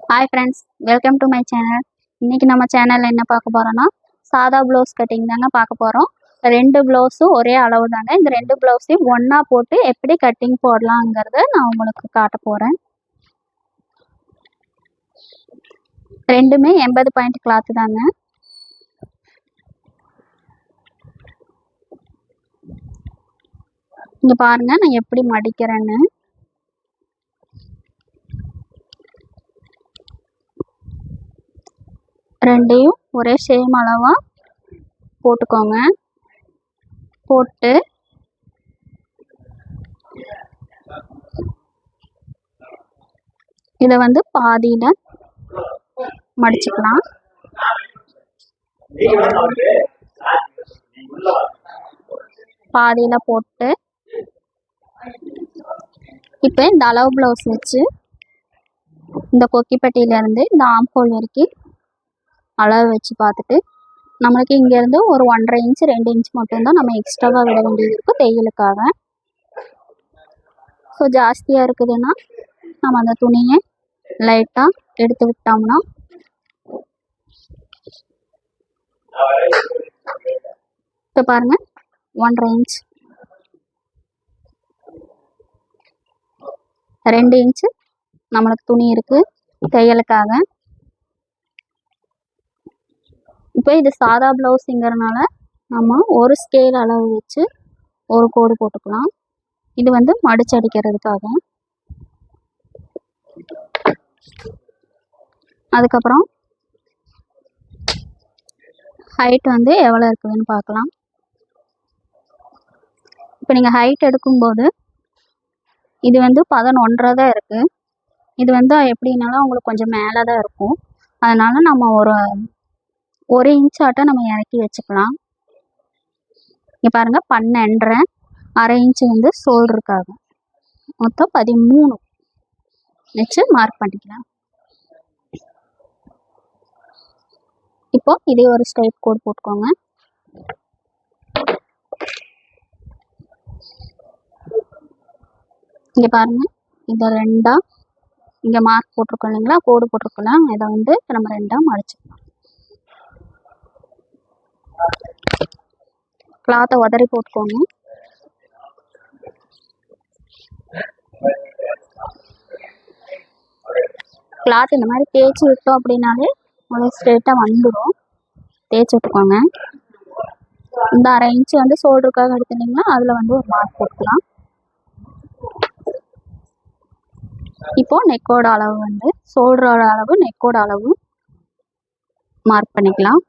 Hi friends welcome to my channel இன்றைக்கி நம்ம சேனலில் என்ன பார்க்க போகிறோன்னா சாதா ப்ளவுஸ் கட்டிங் தாங்க பார்க்க போகிறோம் ரெண்டு ப்ளவுஸும் ஒரே அளவு தாங்க இந்த ரெண்டு ப்ளவுஸையும் ஒன்றா போட்டு எப்படி கட்டிங் போடலாங்கிறத நான் உங்களுக்கு காட்ட போகிறேன் ரெண்டுமே எண்பது பாயிண்ட் கிளாத்து தாங்க. இங்கே பாருங்க நான் எப்படி மடிக்கிறேன்னு. ரெண்டையும் ஒரே சேம் அளவாக போட்டுக்கோங்க. போட்டு இதை வந்து பாதியில் மடிச்சுக்கலாம். பாதியில் போட்டு இப்போ இந்த அளவு ப்ளவுஸ் வச்சு இந்த கொக்கிப்பட்டியிலேருந்து இந்த ஆம்போல் வரைக்கும் அளவு வச்சு பார்த்துட்டு நம்மளுக்கு இங்கேருந்து ஒரு ஒன்றரை இன்ச் ரெண்டு இன்ச் மட்டும்தான் நம்ம எக்ஸ்ட்ராவாக விட வேண்டியது இருக்கும் தையலுக்காக. ஸோ ஜாஸ்தியாக இருக்குதுன்னா நம்ம அந்த துணியை லைட்டாக எடுத்து விட்டோம்னா இப்போ பாருங்கள் ஒன்றரை இன்ச் ரெண்டு இன்ச்சு நம்மளுக்கு துணி இருக்குது தையலுக்காக. இப்போ இது சாதா ப்ளவுஸுங்கிறனால நம்ம ஒரு ஸ்கேல் அளவு வச்சு ஒரு கோடு போட்டுக்கலாம். இது வந்து மடிச்சு அடிக்கிறதுக்காக. அதுக்கப்புறம் ஹைட் வந்து எவ்வளோ இருக்குதுன்னு பார்க்கலாம். இப்போ நீங்கள் ஹைட் எடுக்கும்போது இது வந்து பதினொன்றரை தான் இருக்குது இது வந்து எப்படின்னாலும் உங்களுக்கு கொஞ்சம் மேலே தான் இருக்கும். அதனால் நம்ம ஒரு ஒரு இன்ச் ஆட்டம் நம்ம இறக்கி வச்சுக்கலாம். இங்கே பாருங்கள் பன்னெண்டரை அரை இன்ச்சு வந்து ஷோல்டருக்காக மொத்தம் பதிமூணு. வச்சு மார்க் பண்ணிக்கலாம். இப்போ இதே ஒரு ஸ்ட்ரைட் கோடு போட்டுக்கோங்க. இங்கே பாருங்க இதை ரெண்டா இங்கே மார்க் போட்டிருக்கோம் இல்லைங்களா? கோடு போட்டிருக்கலாம் இதை வந்து நம்ம ரெண்டாக மடிச்சுக்கலாம். கிளாத்தை உதறி போட்டுக்கோங்க. கிளாத் இந்த மாதிரி தேய்ச்சி விட்டோம் அப்படின்னாலே உங்களுக்கு ஸ்ட்ரெயிட்டாக வந்துடும் தேய்ச்சி விட்டுக்கோங்க. இந்த அரை இன்ச்சு வந்து ஷோல்டருக்காக எடுத்துட்டிங்கன்னா அதில் வந்து ஒரு மார்க் போட்டுக்கலாம் இப்போ நெக்கோட அளவு வந்து ஷோல்டரோட அளவு நெக்கோட அளவு மார்க் பண்ணிக்கலாம்.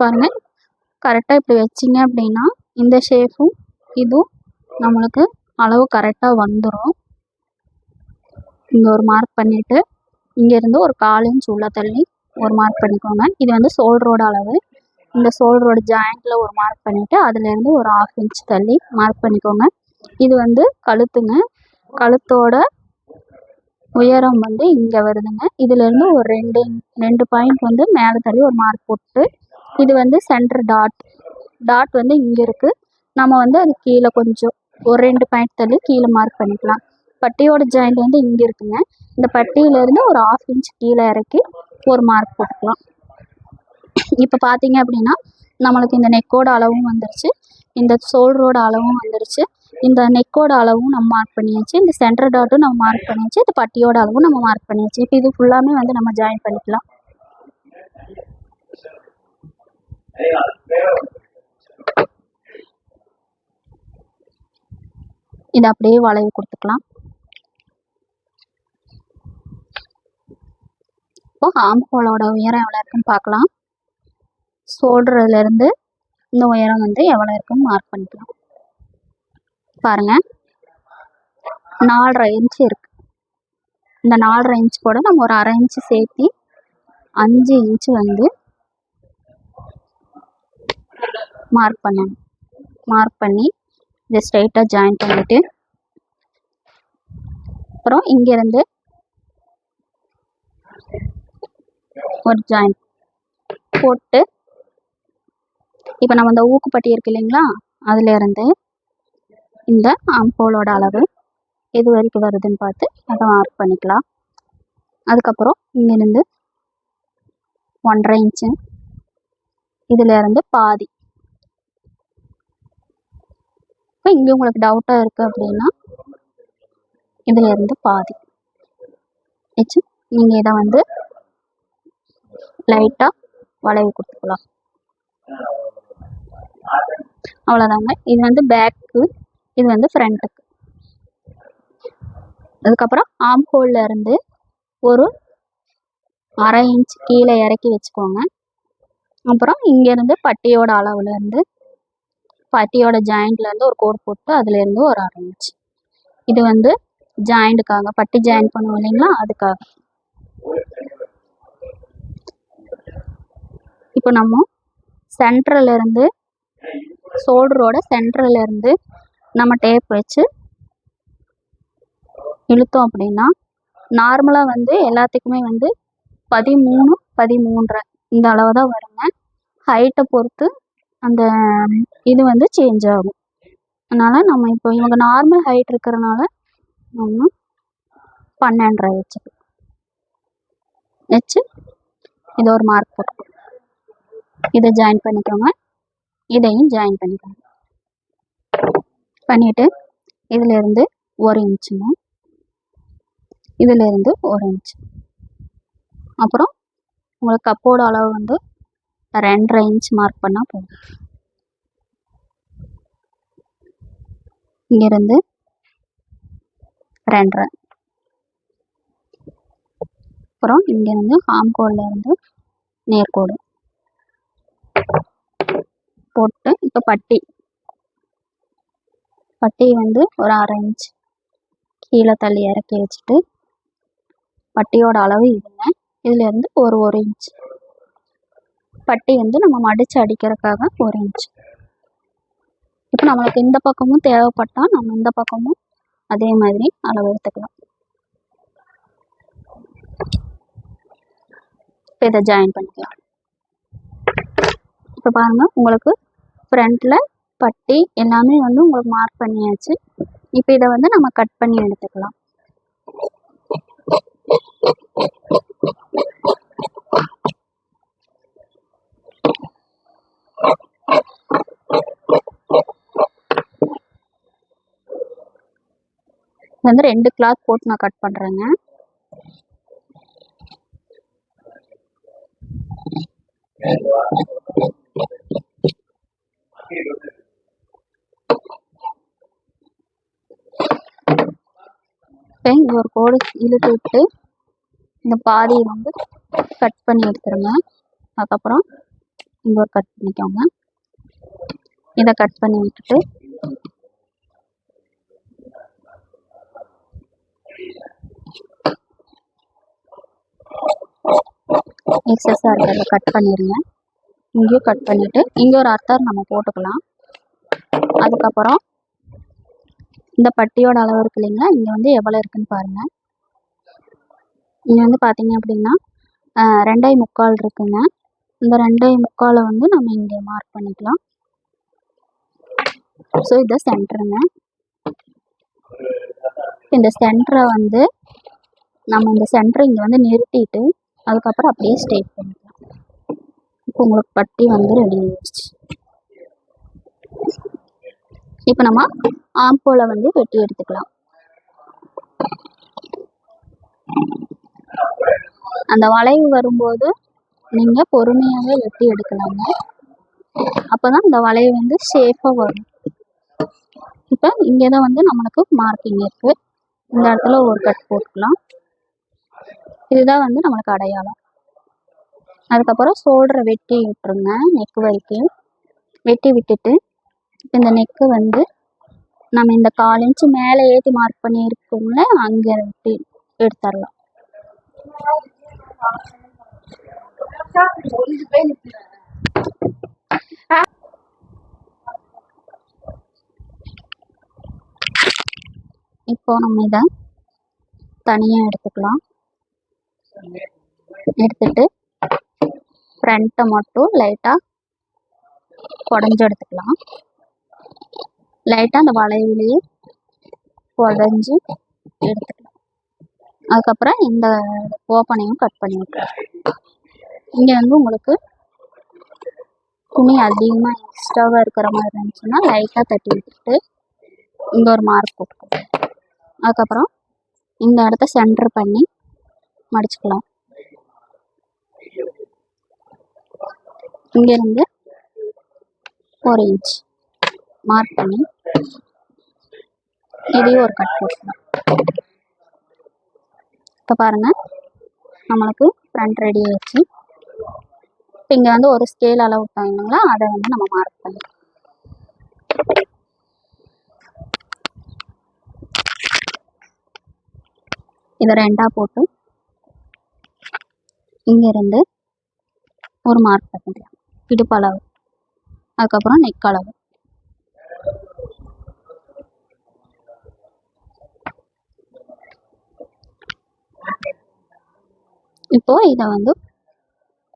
பாருங்கள் கரெக்டாக இப்படி வச்சிங்க அப்படின்னா இந்த ஷேஃபும் இதுவும் நம்மளுக்கு அளவு கரெக்டாக வந்துடும் இங்கே ஒரு மார்க் பண்ணிவிட்டு இங்கேருந்து ஒரு கால் இன்ச் உள்ள தள்ளி ஒரு மார்க் பண்ணிக்கோங்க. இது வந்து ஷோல்டரோட அளவு. இந்த ஷோல்டரோட ஜாயிண்டில் ஒரு மார்க் பண்ணிவிட்டு அதுலேருந்து ஒரு ஆஃப் இன்ச் தள்ளி மார்க் பண்ணிக்கோங்க. இது வந்து கழுத்துங்க. கழுத்தோட உயரம் வந்து இங்கே வருதுங்க. இதுலேருந்து ஒரு ரெண்டு ரெண்டு பாயிண்ட் வந்து மேலே தள்ளி ஒரு மார்க் போட்டு இது வந்து சென்டர் டாட் டாட் வந்து இங்கே இருக்குது நம்ம வந்து அது கீழே கொஞ்சம் ஒரு ரெண்டு பாயிண்ட் தள்ளி கீழே மார்க் பண்ணிக்கலாம். பட்டியோட ஜாயிண்ட் வந்து இங்கே இருக்குங்க. இந்த பட்டியிலேருந்து ஒரு ஆஃப் இன்ச் கீழே இறக்கி ஒரு மார்க் போட்டுக்கலாம். இப்போ பார்த்தீங்க அப்படின்னா நம்மளுக்கு இந்த நெக்கோட அளவும் வந்துருச்சு. இந்த ஷோல்டரோட அளவும் வந்துருச்சு. இந்த நெக்கோட அளவும் நம்ம மார்க் பண்ணியாச்சு இந்த சென்டர் டாட்டும் நம்ம மார்க் பண்ணியாச்சு இந்த பட்டியோட அளவும் நம்ம மார்க் பண்ணியாச்சு. இப்போ இது ஃபுல்லாமே வந்து நம்ம ஜாயின் பண்ணிக்கலாம். இதை அப்படியே வளைவு கொடுத்துக்கலாம். இப்போ ஆம்ஹோலோட உயரம் எவ்வளோ இருக்குன்னு பார்க்கலாம். ஷோல்டர்லேருந்து இந்த உயரம் வந்து எவ்வளோ இருக்குன்னு மார்க் பண்ணிக்கலாம். பாருங்கள் நாலரை இன்ச்சு இருக்குது இந்த நாலரை இன்ச் கூட நம்ம ஒரு அரை இன்ச்சு சேர்த்தி அஞ்சு இன்ச்சு வந்து மார்க் பண்ணணும். மார்க் பண்ணி இதை ஸ்ட்ரைட்டாக ஜாயின் பண்ணிவிட்டு அப்புறம் இங்கேருந்து ஒரு ஜாயின் போட்டு இப்போ நம்ம இந்த ஊக்குப்பட்டி இருக்கு இல்லைங்களா? அதுலேருந்து இந்த ஆம்போலோட அளவு எது வரைக்கும் வருதுன்னு பார்த்து அதை மார்க் பண்ணிக்கலாம். அதுக்கப்புறம் இங்கேருந்து ஒன்றரை இன்ச்சு இதிலேருந்து பாதி. இப்போ இங்கே உங்களுக்கு டவுட்டாக இருக்குது அப்படின்னா இதிலேருந்து பாதி. வச்சு நீங்கள் இதை வந்து லைட்டாக வளைவு கொடுத்துக்கலாம். அவ்வளோதாங்க இது வந்து பேக்கு இது வந்து ஃப்ரண்ட்டுக்கு அதுக்கப்புறம் ஆம் ஹோல்ல இருந்து ஒரு அரை இன்ச் கீழே இறக்கி வச்சுக்கோங்க. அப்புறம் இங்கேருந்து பட்டியோட அளவுல இருந்து பட்டியோட ஜாயிண்ட்ல இருந்து ஒரு கோடு போட்டு அதுலேருந்து ஒரு அரை இன்ச் இது வந்து ஜாயிண்ட்டுக்காக பட்டி ஜாயின் பண்ணுவோம் இல்லைங்களா? அதுக்காக. இப்போ நம்ம சென்டர்ல இருந்து ஷோல்டரோட சென்டர்ல இருந்து நம்ம டேப் வச்சு இழுத்தோம் அப்படின்னா நார்மலாக வந்து எல்லாத்துக்குமே வந்து பதிமூணு பதிமூன்றரை இந்த அளவு தான் வருங்க ஹைட்டை பொறுத்து அந்த இது வந்து சேஞ்ச் ஆகும். அதனால் நம்ம இப்போ இவங்க நார்மல் ஹைட் இருக்கிறனால நம்ம பன்னெண்டரை வச்சுக்கலாம் வச்சு இதை ஒரு மார்க் போட்டுக்கணும் இதை ஜாயின் பண்ணிக்கோங்க. இதையும் ஜாயின் பண்ணிக்கோங்க. பண்ணிவிட்டு இதிலேருந்து ஒரு இன்ச்சுங்க இதிலேருந்து ஒரு இன்ச் அப்புறம் உங்களுக்கு கப்போட அளவு வந்து ரெண்டரை இன்ச் மார்க் பண்ணால் போதும். இங்கேருந்து ரெண்டரை. அப்புறம் இங்கேருந்து ஹாம்கோட்லேருந்து நேர்கோடு போட்டு இப்போ பட்டி. பட்டி வந்து ஒரு அரை இன்ச் கீழே தள்ளி இறக்கி வச்சுட்டு பட்டியோட அளவு இதுங்க. இதுலேருந்து ஒரு ஒரு இன்ச் பட்டி வந்து நம்ம மடித்து அடிக்கிறதுக்காக ஒரு இன்ச் இப்போ நம்மளுக்கு இந்த பக்கமும் தேவைப்பட்டால் நம்ம இந்த பக்கமும் அதே மாதிரி அளவு எடுத்துக்கலாம். இப்போ இதை ஜாயின் பண்ணிக்கலாம். இப்போ பாருங்கள் உங்களுக்கு ஃப்ரண்ட்டில் பட்டி எல்லாமே வந்து உங்களுக்கு மார்க் பண்ணியாச்சு. இப்போ இதை வந்து நம்ம கட் பண்ணி எடுத்துக்கலாம். இது வந்து ரெண்டு கிளாத் போட்டு நான் கட் பண்ணுறேங்க இப்போ இங்கே ஒரு கோடு இழுத்து விட்டு இந்த பாதியை வந்து கட் பண்ணி எடுத்துருங்க. அதுக்கப்புறம் இங்கே ஒரு கட் பண்ணிக்கோங்க. இதை கட் பண்ணி விட்டுட்டு எக்ஸஸாக இருக்கிறத கட் பண்ணிடுங்க இங்கேயும் கட் பண்ணிவிட்டு இங்கே ஒரு அர்த்தர் நம்ம போட்டுக்கலாம். அதுக்கப்புறம் இந்த பட்டியோட அளவு இருக்கு இல்லைங்களா? இங்கே வந்து எவ்வளோ இருக்குன்னு பாருங்கள் இங்கே வந்து பார்த்தீங்க அப்படின்னா ரெண்டே முக்கால் இருக்குங்க. இந்த ரெண்டே முக்காலை வந்து நம்ம இங்கே மார்க் பண்ணிக்கலாம். ஸோ இதை சென்டருங்க இந்த சென்டரை வந்து நம்ம இந்த சென்டரை இங்கே வந்து நிறுத்திட்டு அதுக்கப்புறம் அப்படியே ஸ்டேட் பண்ணிக்கலாம். இப்போ உங்களுக்கு பட்டி வந்து ரெடி ஆயிடுச்சு. இப்போ நம்ம ஆம்போலை வந்து வெட்டி எடுத்துக்கலாம். அந்த வளைவு வரும்போது நீங்கள் பொறுமையாகவே வெட்டி எடுக்கலாங்க. அப்போ தான் இந்த வளைவு வந்து சேஃபாக வரும். இப்போ இங்கே தான் வந்து நம்மளுக்கு மார்க்கிங் இருக்குது இந்த இடத்துல ஒரு கட் போட்டுக்கலாம். இதுதான் வந்து நம்மளுக்கு அடையாளம். அதுக்கப்புறம் ஷோல்டரை வெட்டி விட்டுருங்க நெக் வரைக்கும். வெட்டி விட்டுட்டு இந்த நெக்கு வந்து நம்ம இந்த கால் இன்ச்சு மேலே ஏற்றி மார்க் பண்ணியிருக்கோம்ல அங்கே எடுத்து எடுத்துடலாம். இப்போ நம்ம இதை தனியாக எடுத்துக்கலாம். எடுத்துட்டு ஃப்ரண்ட்டை மட்டும் லைட்டாக குடஞ்சு எடுத்துக்கலாம். லைட்டாக அந்த வளைவுலேயே உடஞ்சி எடுத்துக்கலாம். அதுக்கப்புறம் இந்த ஓப்பனையும் கட் பண்ணி விட்டுறேன் இங்கே வந்து உங்களுக்கு துணி அதிகமாக எக்ஸ்ட்ராவாக இருக்கிற மாதிரி இருந்துச்சுன்னா லைட்டாக தட்டி விட்டுட்டு இங்கே ஒரு மார்க் போட்டுக்கலாம் அதுக்கப்புறம் இந்த இடத்த சென்டர் பண்ணி மடிச்சுக்கலாம். இங்கேருந்து ஒரு இன்ச் மார்க் பண்ணி இதையும் ஒரு கட் போட்டுக்கலாம். இப்போ பாருங்கள் நம்மளுக்கு ஃப்ரண்ட் ரெடி ஆயிடுச்சு. இப்போ இங்கே வந்து ஒரு ஸ்கேல் அளவு விட்டாங்களா அதை வந்து நம்ம மார்க் பண்ணிக்கலாம். இதை ரெண்டாக போட்டு இங்கேருந்து ஒரு மார்க் பண்ணிக்கலாம் இடுப்பளவு அளவு. அதுக்கப்புறம் நெக் அளவு. இப்போ இதை வந்து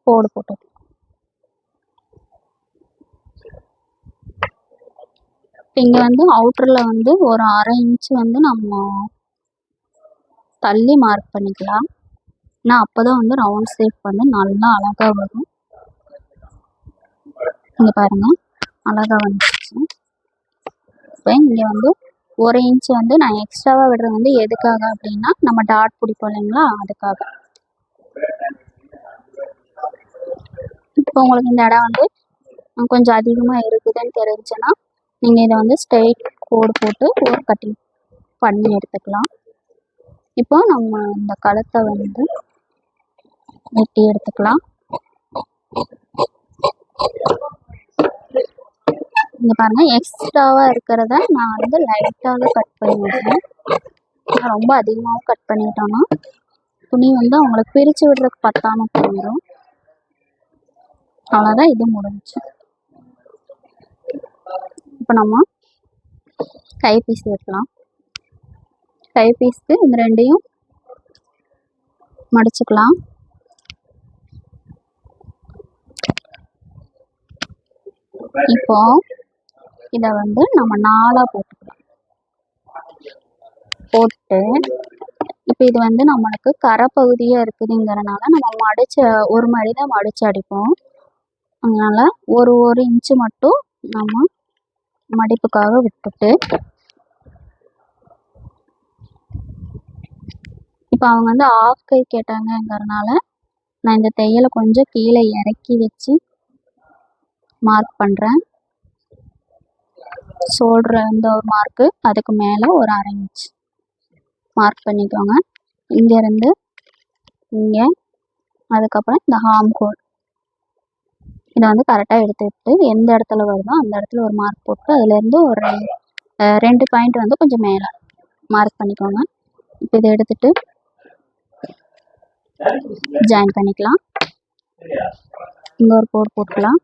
கோடு போட்டு இங்கே வந்து அவுட்டரில் வந்து ஒரு அரை இன்ச் வந்து நம்ம தள்ளி மார்க் பண்ணிக்கலாம். ஏன்னா அப்போ தான் வந்து ரவுண்ட் ஷேப் வந்து நல்லா அழகாக வரும். இங்கே பாருங்கள் அழகாக வந்துச்சு இப்போ இங்கே வந்து ஒரு இன்ச் வந்து நான் எக்ஸ்ட்ராவாக விடுறது வந்து எதுக்காக அப்படின்னா நம்ம டாட் பிடிப்போம் இல்லைங்களா? அதுக்காக. இப்போ உங்களுக்கு இந்த இடம் வந்து கொஞ்சம் அதிகமாக இருக்குதுன்னு தெரிஞ்சுன்னா நீங்கள் இதை வந்து ஸ்ட்ரெயிட் கோடு போட்டு ஒரு கட்டிங் பண்ணி எடுத்துக்கலாம். இப்போ நம்ம இந்த கழுத்தை வந்து வெட்டி எடுத்துக்கலாம். இங்க பாருங்க எக்ஸ்ட்ராவாக இருக்கிறத நான் வந்து லைட்டாக கட் பண்ணி விடுறேன் ரொம்ப அதிகமாகவும் கட் பண்ணிட்டோன்னா துணி வந்து அவங்களுக்கு பிரித்து விடுறதுக்கு பத்தாமல் போயிடும் அவ்வளோதான் இது முடிஞ்சுச்சு இப்போ நம்ம கைப்பீஸ் வைக்கலாம். கைப்பீஸ்க்கு இந்த ரெண்டையும் மடிச்சுக்கலாம். இப்போ இதை வந்து நம்ம நாளாக போட்டுக்கலாம். போட்டு இப்போ இது வந்து நம்மளுக்கு கரை பகுதியாக இருக்குதுங்கிறனால நம்ம மடிச்ச ஒரு மடி தான் மடிச்சு அடிப்போம். அதனால் ஒரு ஒரு இன்ச்சு மட்டும் நம்ம மடிப்புக்காக விட்டுட்டு இப்போ அவங்க வந்து ஆஃப் கை கேட்டாங்கங்கிறனால நான் இந்த தையலை கொஞ்சம் கீழே இறக்கி வச்சு மார்க் பண்ணுறேன் ஷோல்டர் இந்த ஒரு மார்க்கு அதுக்கு மேலே ஒரு அரை இன்ச் மார்க் பண்ணிக்கோங்க. இங்கேருந்து இங்கே அதுக்கப்புறம் இந்த ஹார்ம் கோட் இதை வந்து கரெக்டாக எடுத்துக்கிட்டு எந்த இடத்துல வருதோ அந்த இடத்துல ஒரு மார்க் போட்டு அதுலேருந்து ஒரு ரெண்டு பாயிண்ட் வந்து கொஞ்சம் மேலே மார்க் பண்ணிக்கோங்க. இப்போ இதை எடுத்துட்டு ஜாயின் பண்ணிக்கலாம். இங்கே ஒரு கோட் போட்டுக்கலாம்.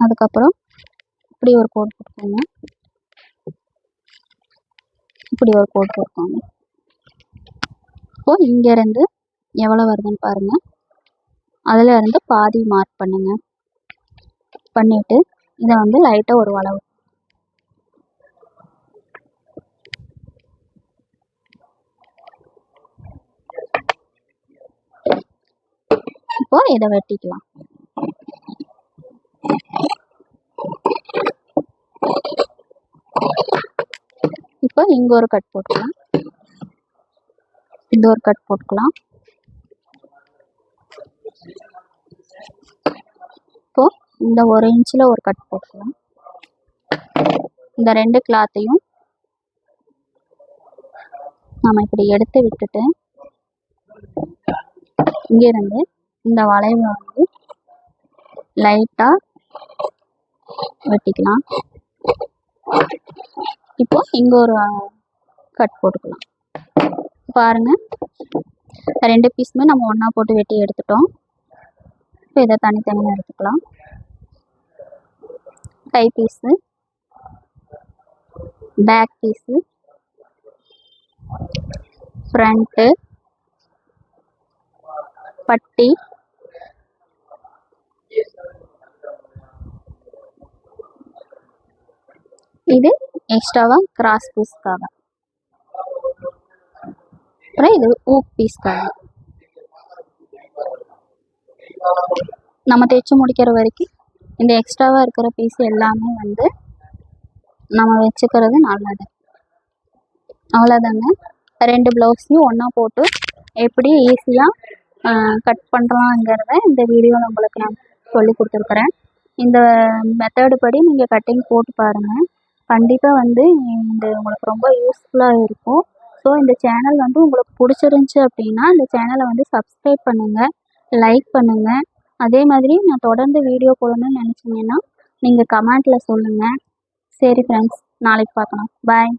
அதுக்கப்புறம் இப்படி ஒரு கோட் போட்டுக்கோங்க. இப்படி ஒரு கோட் போட்டுக்கோங்க இப்போ இங்கேருந்து எவ்வளோ வருதுன்னு பாருங்கள் அதில் இருந்து பாதி மார்க் பண்ணுங்கள் பண்ணிவிட்டு இதை வந்து லைட்டாக ஒரு வளவு. இப்போ இதை வெட்டிக்கலாம். இப்போ இங்கே ஒரு கட் போட்டுக்கலாம். இந்த ஒரு கட் போட்டுக்கலாம். இப்போ இந்த ஒரு இன்ச்சில் ஒரு கட் போட்டுக்கலாம். இந்த ரெண்டு கிளாத்தையும் நாம இப்படி எடுத்து விட்டுட்டு இங்கிருந்து இந்த வளைவை வந்து லைட்டாக வெட்டிக்கலாம். இப்போ இங்கே ஒரு கட் போட்டுக்கலாம். பாருங்கள் ரெண்டு பீஸுமே நம்ம ஒன்றா போட்டு வெட்டி எடுத்துட்டோம். இப்போ இதை தனித்தனியாக எடுத்துக்கலாம். கை பீஸு பேக் பீஸு ஃப்ரண்ட்டு பட்டி. இது எக்ஸ்ட்ராவாக கிராஸ் பீஸ்க்காக அப்புறம் இது ஊக் பீஸ்க்காக நம்ம தைச்சு முடிக்கிற வரைக்கும் இந்த எக்ஸ்ட்ராவாக இருக்கிற பீஸ் எல்லாமே வந்து நம்ம வச்சுக்கிறது நல்லது. அவ்வளோதாங்க ரெண்டு ப்ளவுஸையும் ஒன்றா போட்டு எப்படி ஈஸியாக கட் பண்ணுறாங்கிறத இந்த வீடியோவில் உங்களுக்கு நான் சொல்லி கொடுத்துருக்குறேன். இந்த மெத்தடு படி நீங்கள் கட்டிங் போட்டு பாருங்கள் கண்டிப்பாக வந்து இந்த உங்களுக்கு ரொம்ப யூஸ்ஃபுல்லாக இருக்கும். ஸோ இந்த சேனல் வந்து உங்களுக்கு பிடிச்சிருந்துச்சி அப்படின்னா இந்த சேனலை வந்து சப்ஸ்கிரைப் பண்ணுங்கள் லைக் பண்ணுங்கள் அதே மாதிரி நான் தொடர்ந்து வீடியோ போடணும்னு நினச்சிங்கன்னா நீங்கள் கமெண்ட்டில் சொல்லுங்கள் சரி ஃப்ரெண்ட்ஸ் நாளைக்கு பார்க்கலாம். பாய்